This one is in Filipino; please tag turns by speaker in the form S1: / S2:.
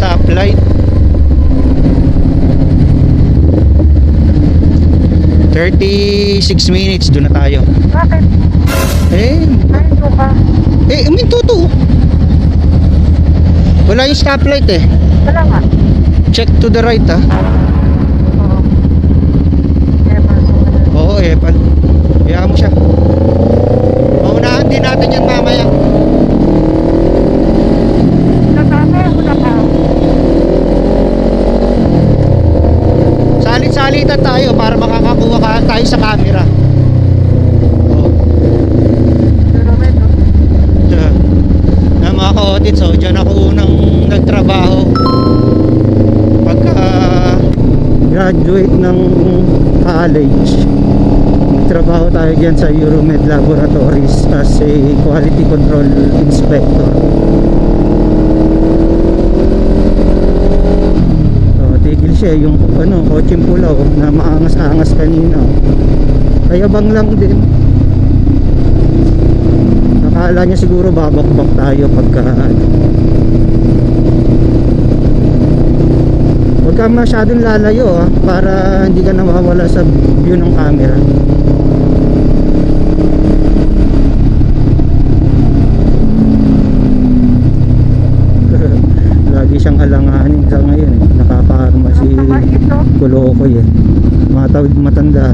S1: stoplight. 36 minutes doon na tayo.
S2: Bakit?
S1: Eh,
S2: Nandito ka.
S1: eh, uminto to. Wala yung stoplight eh.
S2: Wala nga.
S1: Check to the right ah. Salit-salitan tayo para makakakuha ka tayo sa camera. Oh. Diyan. Na mga ka-audit, so dyan ako unang nagtrabaho. Pagka graduate ng college, nagtrabaho tayo dyan sa Euromed Laboratories as a quality control inspector. So, tigil siya yung ano, kotseng pulaw na maangas-angas kanina. Kaya bang lang din. Akala niya siguro babakbak tayo pagka ano. Huwag ka masyadong lalayo ah, para hindi ka nawawala sa view ng camera. Kulokoy eh. Matawid matanda.